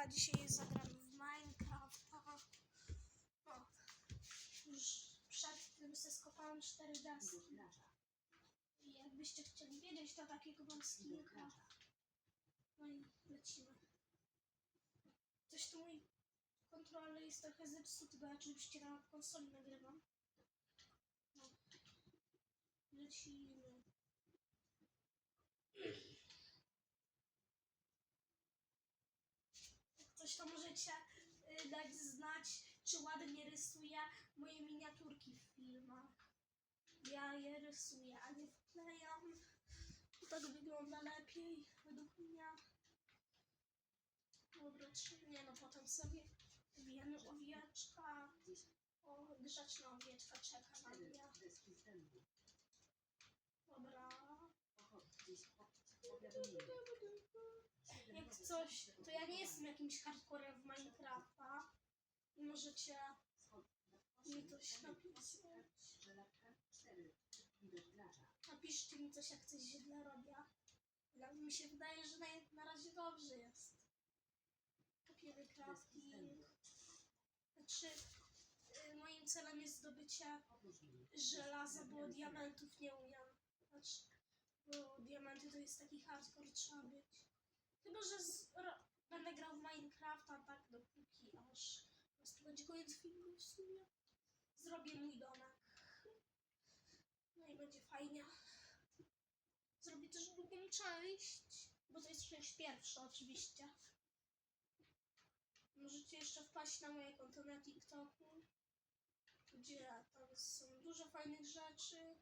Siemanka, dzisiaj zagramy w Minecrafta. Już przed tym se skopałem 4 deski. I jakbyście chcieli wiedzieć, to takiego mam skinka. No i lecimy. Coś tu mój kontroler jest trochę zepsuty, bo ja oczywiście na konsoli nagrywam. No. Lecimy. Jak coś to możecie y, dać znać, czy ładnie rysuję moje miniaturki w filmach. Ja je rysuję, a nie wklejam. To tak wygląda lepiej, według mnie. Dobra, czy nie, no potem sobie wiemy owieczka. O, grzeczna owieczka czeka na mnie. Dobra. Jak coś, to ja nie jestem jakimś hardcorem w Minecrafta. I możecie mi coś napisać. Napiszcie mi coś, jak coś źle robię. Mi się wydaje, że na, na razie dobrze jest. Kopimy crafting. Znaczy, y, moim celem jest zdobycie żelaza, bo diamentów nie umiem. Znaczy, bo diamenty to jest taki hardcore, trzeba być. Chyba, że z, ro, będę grał w Minecrafta tak dopóki aż po prostu będzie koniec filmu w sumie. Zrobię mój domek. No i będzie fajnie. Zrobię też drugą część, bo to jest część pierwsza oczywiście. Możecie jeszcze wpaść na moje konto na TikToku, gdzie tam są dużo fajnych rzeczy.